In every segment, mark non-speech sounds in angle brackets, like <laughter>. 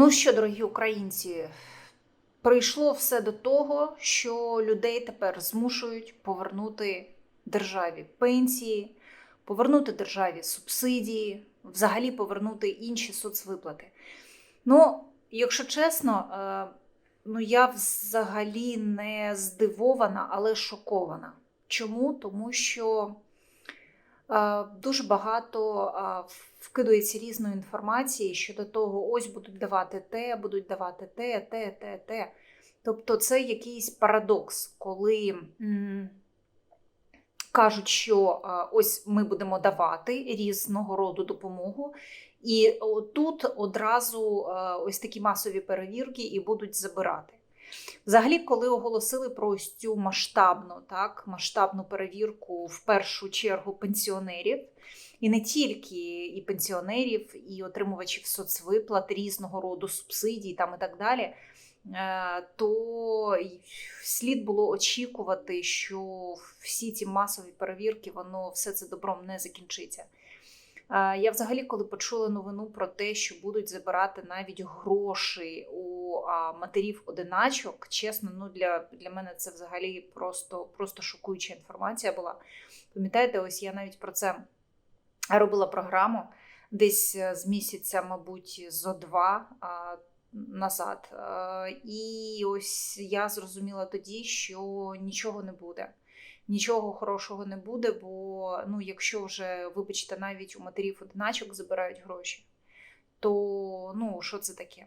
Ну що, дорогі українці, прийшло все до того, що людей тепер змушують повернути державі пенсії, повернути державі субсидії, взагалі повернути інші соцвиплати. Ну, якщо чесно, е, ну я взагалі не здивована, але шокована. Чому? Тому що дуже багато е, вкидується різної інформації щодо того, ось будуть давати те, будуть давати те, те, те, те. Тобто це якийсь парадокс, коли кажуть, що ось ми будемо давати різного роду допомогу, і тут одразу ось такі масові перевірки і будуть забирати. Взагалі, коли оголосили про ось цю масштабну, так, масштабну перевірку в першу чергу пенсіонерів, і не тільки і пенсіонерів, і отримувачів соцвиплат різного роду субсидій там і так далі, е, то слід було очікувати, що всі ці масові перевірки, воно все це добром не закінчиться. Е, Я взагалі, коли почула новину про те, що будуть забирати навіть гроші у матерів одиначок, чесно, ну для для мене це взагалі просто просто шокуюча інформація була. Пам'ятаєте, ось я навіть про це робила програму десь е, з місяця, мабуть, зо два назад. А, і ось я зрозуміла тоді, що нічого не буде. Нічого хорошого не буде, бо ну, якщо вже, вибачте, навіть у матерів одиначок забирають гроші, то ну, що це таке?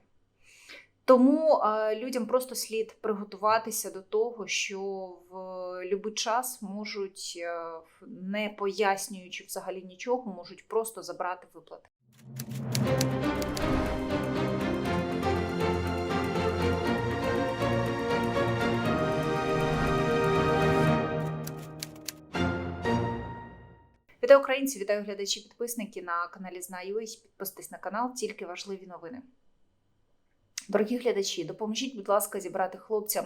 Тому а, людям просто слід приготуватися до того, що в будь-який час можуть, е, не пояснюючи взагалі нічого, можуть просто забрати виплати. Вітаю українці, вітаю глядачі, підписники на каналі Знаю.ua. Підписуйтесь на канал, тільки важливі новини. Дорогі глядачі, допоможіть, будь ласка, зібрати хлопцям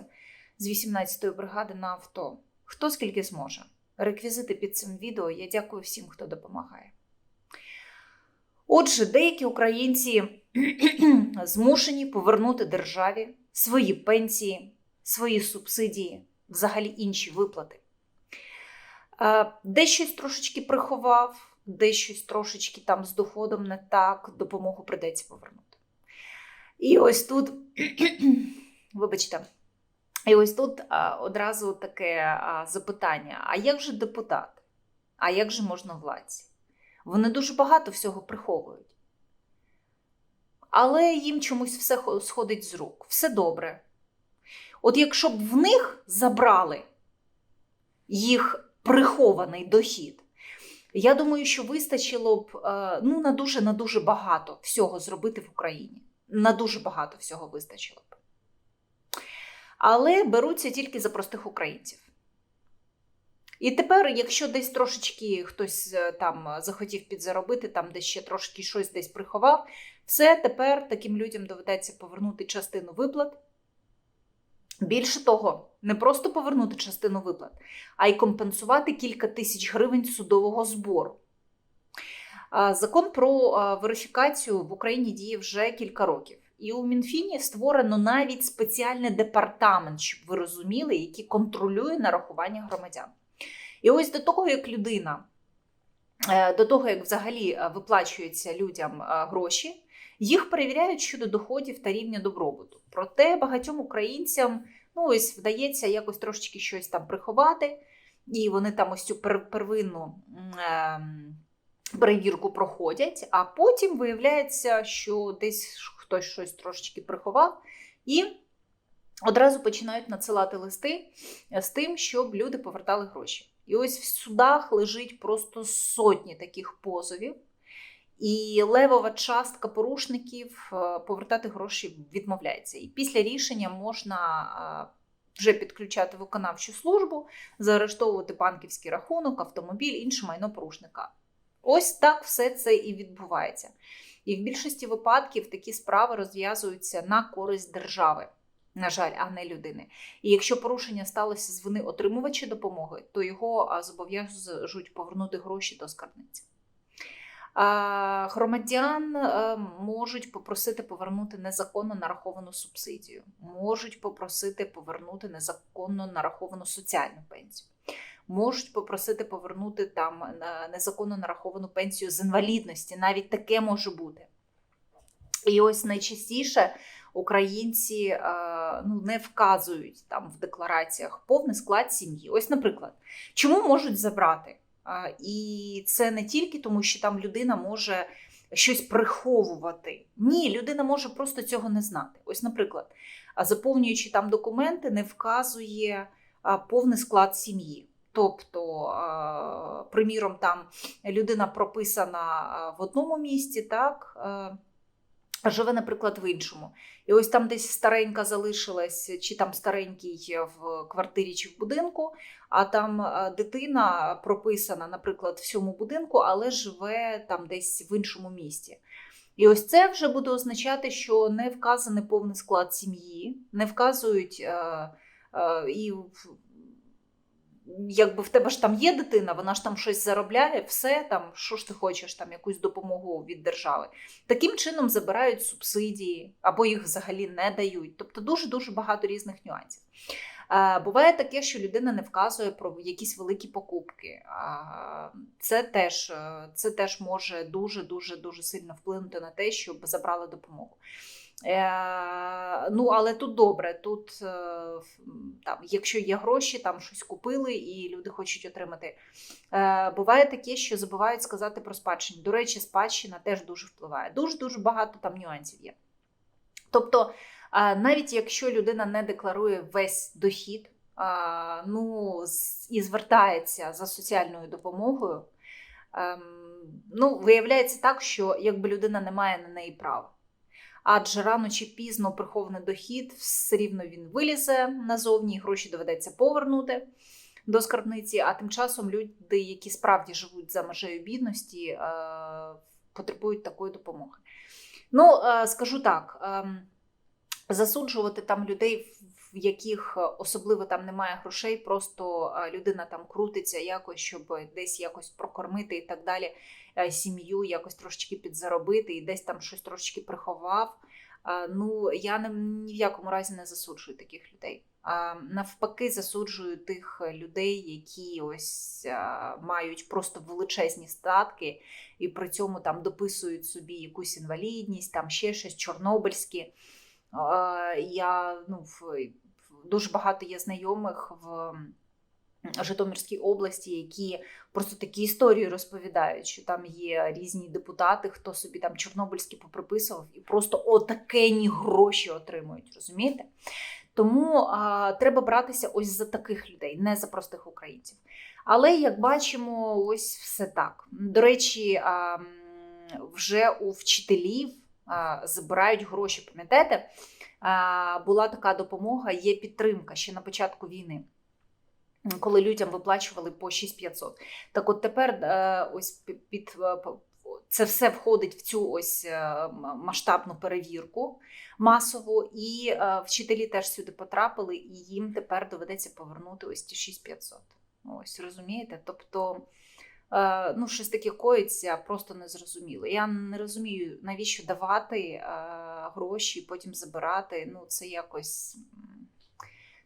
з 18-ї бригади на авто. Хто скільки зможе. Реквізити під цим відео. Я дякую всім, хто допомагає. Отже, деякі українці <clears throat> змушені повернути державі свої пенсії, свої субсидії, взагалі інші виплати. Е, Десь щось трошечки приховав, десь щось трошечки там з доходом не так, допомогу придеться повернути. І ось тут, <clears throat> вибачте, і ось тут одразу таке запитання: а як же депутати? А як же можновладці? Вони дуже багато всього приховують. Але їм чомусь все сходить з рук. Все добре. От якщо б в них забрали їх прихований дохід, я думаю, що вистачило б ну, на дуже на дуже багато всього зробити в Україні. На дуже багато всього вистачило б. Але беруться тільки за простих українців. І тепер, якщо десь трошечки хтось е, там захотів підзаробити, там десь ще трошки щось десь приховав, все тепер таким людям доведеться повернути частину виплат. Більше того, не просто повернути частину виплат, а й компенсувати кілька тисяч гривень судового збору. Закон про верифікацію в Україні діє вже кілька років. І у Мінфіні створено навіть спеціальний департамент, щоб ви розуміли, який контролює нарахування громадян. І ось до того, як людина, е, до того, як взагалі е, виплачуються людям е, гроші, їх перевіряють щодо доходів та рівня добробуту. Проте багатьом українцям ну ось вдається якось трошечки щось там приховати, і вони там ось цю первинну. Перевірку проходять, а потім виявляється, що десь хтось щось трошечки приховав, і одразу починають надсилати листи з тим, щоб люди повертали гроші. І ось в судах лежить просто сотні таких позовів, і левова частка порушників е, повертати гроші відмовляється. І після рішення можна. Е, вже підключати виконавчу службу, заарештовувати банківський рахунок, автомобіль, інше майно порушника. Ось так все це і відбувається. І в більшості випадків такі справи розв'язуються на користь держави, на жаль, а не людини. І якщо порушення сталося з вини отримувача допомоги, то його зобов'яжуть повернути гроші до скарбниці. Громадян е, можуть попросити повернути незаконно нараховану субсидію, можуть попросити повернути незаконно нараховану соціальну пенсію, можуть попросити повернути там е, незаконно нараховану пенсію з інвалідності. Навіть таке може бути. І ось найчастіше українці е, ну, не вказують там в деклараціях повний склад сім'ї. Ось, наприклад, чому можуть забрати? І це не тільки тому, що там людина може щось приховувати. Ні, людина може просто цього не знати. Ось, наприклад, заповнюючи там документи, не вказує повний склад сім'ї. Тобто, приміром, там людина прописана в одному місті, так, а, живе, наприклад, в іншому. І ось там десь старенька залишилась, чи там старенький в квартирі чи в будинку, а там дитина прописана, наприклад, в цьому будинку, але живе там десь в іншому місті. І ось це вже буде означати, що не вказаний повний склад сім'ї, не вказують і якби в тебе ж там є дитина, вона ж там щось заробляє, все там, що ж ти хочеш, там якусь допомогу від держави. Таким чином забирають субсидії або їх взагалі не дають. Тобто дуже дуже багато різних нюансів. Е, Буває таке, що людина не вказує про якісь великі покупки. Е, Це теж, е, це теж може дуже дуже дуже сильно вплинути на те, щоб забрали допомогу. Е, ну, але тут добре. Тут е, там, якщо є гроші, там щось купили і люди хочуть отримати. Е, буває таке, що забувають сказати про спадщину. До речі, спадщина теж дуже впливає. Дуже дуже багато там нюансів є. Тобто, навіть якщо людина не декларує весь дохід, ну і звертається за соціальною допомогою, ем, ну, виявляється так, що якби людина не має на неї права. Адже рано чи пізно прихований дохід все рівно він вилізе назовні, гроші доведеться повернути до скарбниці. А тим часом люди, які справді живуть за межею бідності, е, потребують такої допомоги. Ну, е, скажу так: ем, засуджувати там людей, в яких особливо там немає грошей, просто е, людина там крутиться якось, щоб десь якось прокормити і так далі е, сім'ю, якось трошечки підзаробити і десь там щось трошечки приховав. Е, Ну, я ні в якому разі не засуджую таких людей. А навпаки, засуджую тих людей, які ось а, мають просто величезні статки, і при цьому там дописують собі якусь інвалідність, там ще щось чорнобильське. А, Я ну, дуже багато є знайомих в Житомирській області, які просто такі історії розповідають, що там є різні депутати, хто собі там чорнобильські поприписував і просто отакені гроші отримують, розумієте? Тому а, треба братися ось за таких людей, не за простих українців. Але як бачимо, ось все так. До речі, а, вже у вчителів а, забирають гроші. Пам'ятаєте, була така допомога, є підтримка ще на початку війни. Коли людям виплачували по 6500. Так от тепер е, ось під, е, це все входить в цю ось е, масштабну перевірку масову, і вчителі теж сюди потрапили, і їм тепер доведеться повернути ось ті 6500. Ось розумієте? Тобто, ну, щось таке коїться, просто незрозуміло. Я не розумію, навіщо давати е, гроші, потім забирати. Ну, це якось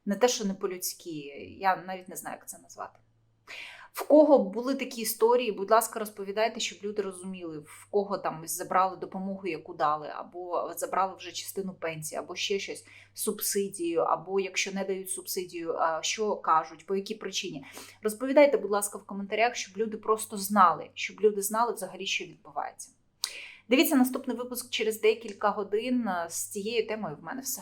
не те, що не по-людськи. Я навіть не знаю, як це назвати. В кого були такі історії, будь ласка, розповідайте, щоб люди розуміли, в кого там забрали допомогу, яку дали, або забрали вже частину пенсії, або ще щось, субсидію, або якщо не дають субсидію, що кажуть, по якій причині. Розповідайте, будь ласка, в коментарях, щоб люди просто знали, щоб люди знали взагалі, що відбувається. Дивіться наступний випуск через декілька годин. З цією темою в мене все.